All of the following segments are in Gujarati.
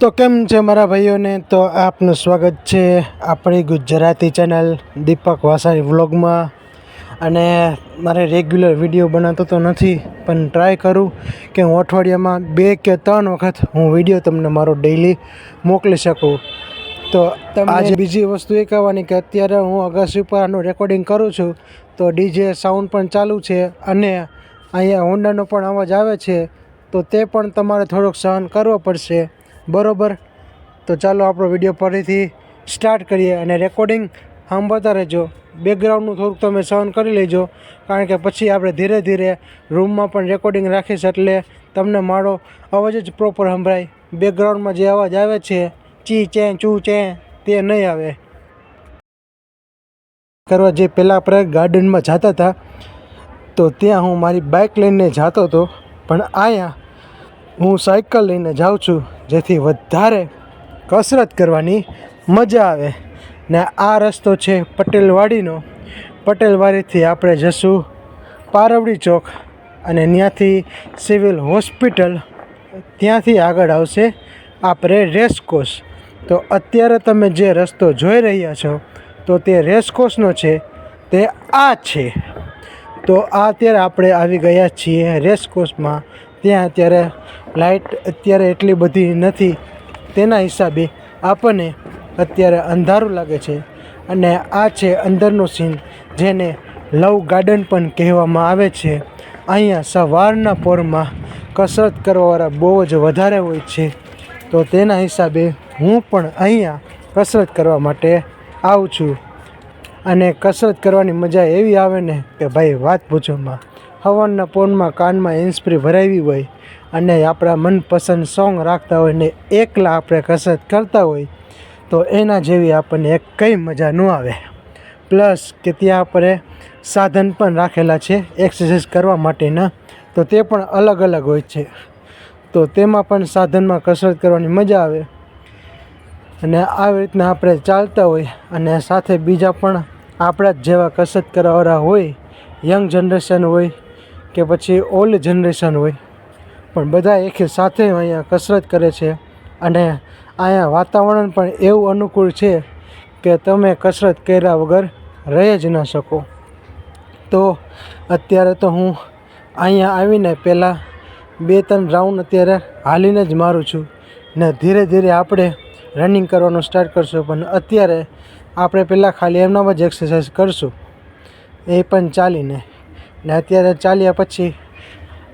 તો કેમ છે મારા ભાઈઓને? તો આપનું સ્વાગત છે આપણી ગુજરાતી ચેનલ દીપક વાસાણી વ્લોગમાં. અને મારે રેગ્યુલર વીડિયો બનાવતો તો નથી પણ ટ્રાય કરું કે હું અઠવાડિયામાં બે કે ત્રણ વખત હું વીડિયો તમને મારો ડેઈલી મોકલી શકું. તો આજે બીજી વસ્તુ એ કહેવાની કે અત્યારે હું અગાસી ઉપર આનું રેકોર્ડિંગ કરું છું તો ડીજે સાઉન્ડ પણ ચાલુ છે અને અહીંયા હોન્ડાનો પણ અવાજ આવે છે તો તે પણ તમારે થોડોક સહન કરવો પડશે. બરોબર? તો ચાલો આપણો વીડિયો ફરીથી સ્ટાર્ટ કરીએ અને રેકોર્ડિંગ સાંભળતા રહેજો. બેકગ્રાઉન્ડનું થોડુંક તમે સહન કરી લેજો, કારણ કે પછી આપણે ધીરે ધીરે રૂમમાં પણ રેકોર્ડિંગ રાખીશ એટલે તમને મારો અવાજ જ પ્રોપર સંભળાય. બેકગ્રાઉન્ડમાં જે અવાજ આવે છે, ચી, ચે, ચૂ, ચે, તે નહીં આવે. કરવા જે પહેલાં આપણે ગાર્ડનમાં જતા હતા, તો ત્યાં હું મારી બાઇક લઈને જતો હતો, પણ અહીંયા હું સાયકલ લઈને જાઉં છું, જેથી વધારે કસરત કરવાની મજા આવે. ને આ રસ્તો છે પટેલવાડીનો. પટેલવાડીથી આપણે જશું પારવડી ચોક અને ત્યાંથી સિવિલ હોસ્પિટલ. ત્યાંથી આગળ આવશે આપણે રેસકોર્સ તો અત્યારે તમે જે રસ્તો જોઈ રહ્યા છો, તો તે રેસકોર્સનો છે, તે આ છે. તો આ અત્યારે આપણે આવી ગયા છીએ રેસકોર્સમાં ત્યાં અત્યારે લાઇટ અત્યારે એટલી બધી નથી તેના હિસાબે આપણને અત્યારે અંધારું લાગે છે. અને આ છે અંદરનો સીન જેને લવ ગાર્ડન પણ કહેવામાં આવે છે. અહીંયા સવારના પોરમાં કસરત કરવાવાળા બહુ જ વધારે હોય છે. તો તેના હિસાબે હું પણ અહીંયા કસરત કરવા માટે આવું છું. અને કસરત કરવાની મજા એવી આવે ને કે ભાઈ વાત પૂછોમાં. હવનના પોનમાં કાનમાં ઇન્સ્પ્રી ભરાવી હોય અને આપણા મનપસંદ સોંગ રાખતા હોય ને એકલા આપણે કસરત કરતા હોય, તો એના જેવી આપણને એક કંઈ મજા ન આવે. પ્લસ કે ત્યાં આપણે સાધન પણ રાખેલા છે એક્સરસાઇઝ કરવા માટેના, તો તે પણ અલગ અલગ હોય છે. તો તેમાં પણ સાધનમાં કસરત કરવાની મજા આવે. અને આવી રીતના આપણે ચાલતા હોય, અને સાથે બીજા પણ આપણા જ જેવા કસરત કરવાવાળા હોય યંગ જનરેશન હોય, કે પછી ઓલ્ડ જનરેશન હોય પણ બધા એક સાથે અહીંયા કસરત કરે છે અને અહીંયા વાતાવરણ પણ એવું અનુકૂળ છે કે તમે કસરત કર્યા વગર રહી જ ન શકો. તો અત્યારે તો હું અહીંયા આવીને પહેલાં બે ત્રણ રાઉન્ડ અત્યારે હાલીને જ મારું છું ને ધીરે ધીરે આપણે રનિંગ કરવાનું સ્ટાર્ટ કરશું પણ અત્યારે આપણે પહેલાં ખાલી એમનામાં જ એક્સરસાઇઝ કરશું. એ પણ ચાલીને. ને અત્યારે ચાલ્યા પછી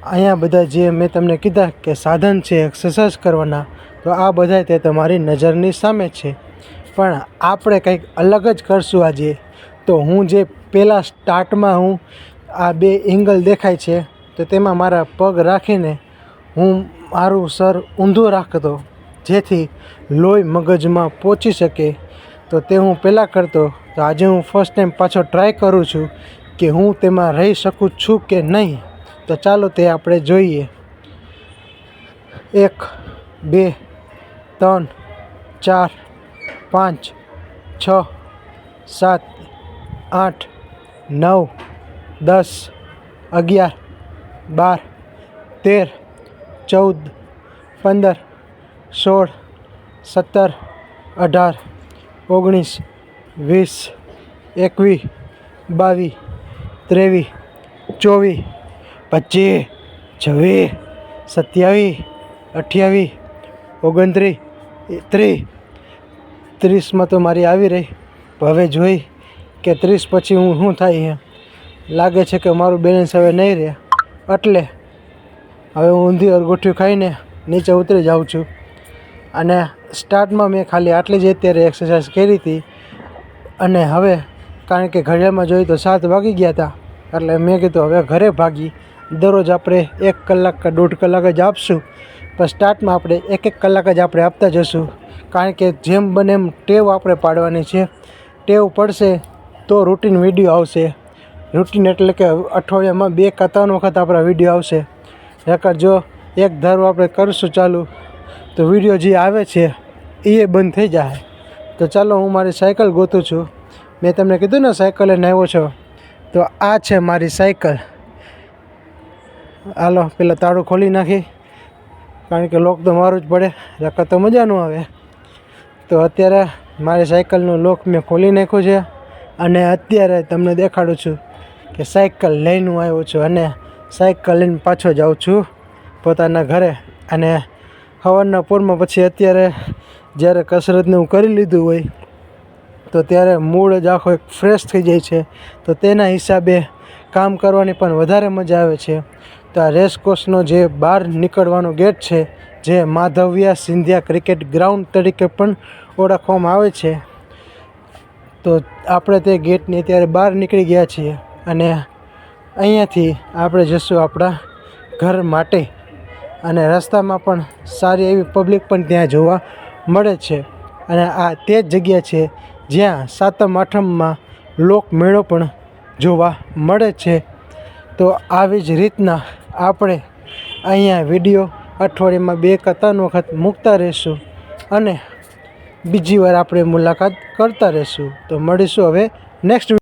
અહીંયા બધા જે મેં તમને કીધા કે સાધન છે એક્સરસાઇઝ કરવાના, તો આ બધા તે તમારી નજરની સામે છે. પણ આપણે કંઈક અલગ જ કરશું આજે. તો હું જે પહેલાં સ્ટાર્ટમાં હું આ બે એંગલ દેખાય છે, તો તેમાં મારા પગ રાખીને હું મારું સર ઊંધું રાખતો, જેથી લોહી મગજમાં પહોંચી શકે. તો તે હું પહેલાં કરતો, તો આજે હું ફર્સ્ટ ટાઈમ પાછો ટ્રાય કરું છું કે હું તેમાં રહી શકું છું કે નહીં. તો ચાલો તે આપણે જોઈએ એક બે ત્રણ ચાર પાંચ છ સાત આઠ નવ દસ અગિયાર બાર તેર ચૌદ પંદર સોળ સત્તર અઢાર ઓગણીસ વીસ એકવીસ બાવીસ ત્રેવીસ ચોવીસ પચીસ છવ્વીસ, સત્યાવીસ, અઠ્યાવીસ, ઓગણત્રીસ, ત્રીસ. ત્રીસમાં તો મારી આવી રહી. હવે જોઈ કે ત્રીસ પછી હું શું થાય લાગે છે કે મારું બેલેન્સ હવે નહીં રહે. એટલે હવે હું ઊંધી અરગોઠ્યું ખાઈને નીચે ઉતરી જાઉં છું. અને સ્ટાર્ટમાં મેં ખાલી આટલી જ અત્યારે એક્સરસાઇઝ કરી હતી. અને હવે કારણ કે ઘડિયાળમાં જોઈએ તો સાત વાગી ગયા હતા. એટલે મેં કીધું હવે ઘરે ભાગી. દરરોજ આપણે એક કલાક કે દોઢ કલાક જ આપશું. પણ સ્ટાર્ટમાં આપણે એક એક કલાક જ આપણે આપતા જશું. કારણ કે જેમ બને એમ ટેવ આપણે પાડવાની છે. ટેવ પડશે તો રૂટીન વીડિયો આવશે. રૂટીન એટલે કે અઠવાડિયામાં બે કે ત્રણ વખત આપણા વીડિયો આવશે. નકર જો એક ધારો આપણે કરશું ચાલુ, તો વીડિયો જે આવે છે એ બંધ થઈ જાય. તો ચાલો હું મારી સાયકલ ગોતું છું. મેં તમને કીધું ને, સાયકલે આવ્યો છો. તો આ છે મારી સાયકલ હાલો, પેલા તાળું ખોલી નાખી. કારણ કે લોક તો મારું જ પડે રકત તો મજા ન આવે. તો અત્યારે મારી સાયકલનું લોક મેં ખોલી નાખ્યું છે અને અત્યારે તમને દેખાડું છું કે સાયકલ લઈને આવ્યો છું અને સાયકલ લઈને પાછો જાઉં છું પોતાના ઘરે. અને સવારના પૂરમાં પછી અત્યારે જ્યારે કસરતને હું કરી લીધું હોય, તો ત્યારે મૂડ જ આખો એક ફ્રેશ થઈ જાય છે. તો તેના હિસાબે કામ કરવાની પણ વધારે મજા આવે છે. તો આ રેસકોર્સનો જે બહાર નીકળવાનો ગેટ છે, જે માધવિયા સિંધિયા ક્રિકેટ ગ્રાઉન્ડ તરીકે પણ ઓળખવામાં આવે છે. તો આપણે તે ગેટની અત્યારે બહાર નીકળી ગયા છીએ અને અહીંયાથી આપણે જઈશું આપણા ઘર માટે અને રસ્તામાં પણ સારી એવી પબ્લિક પણ ત્યાં જોવા મળે છે અને આ તે જ જગ્યા છે જ્યાં સાતમ આઠમમાં લોકમેળો પણ જોવા મળે છે. તો આવી જ રીતના આપણે અહીંયા વીડિયો અઠવાડિયામાં બે કે ત્રણ વખત મૂકતા રહીશું અને બીજી વાર આપણે મુલાકાત કરતા રહીશું. તો મળીશું હવે નેક્સ્ટ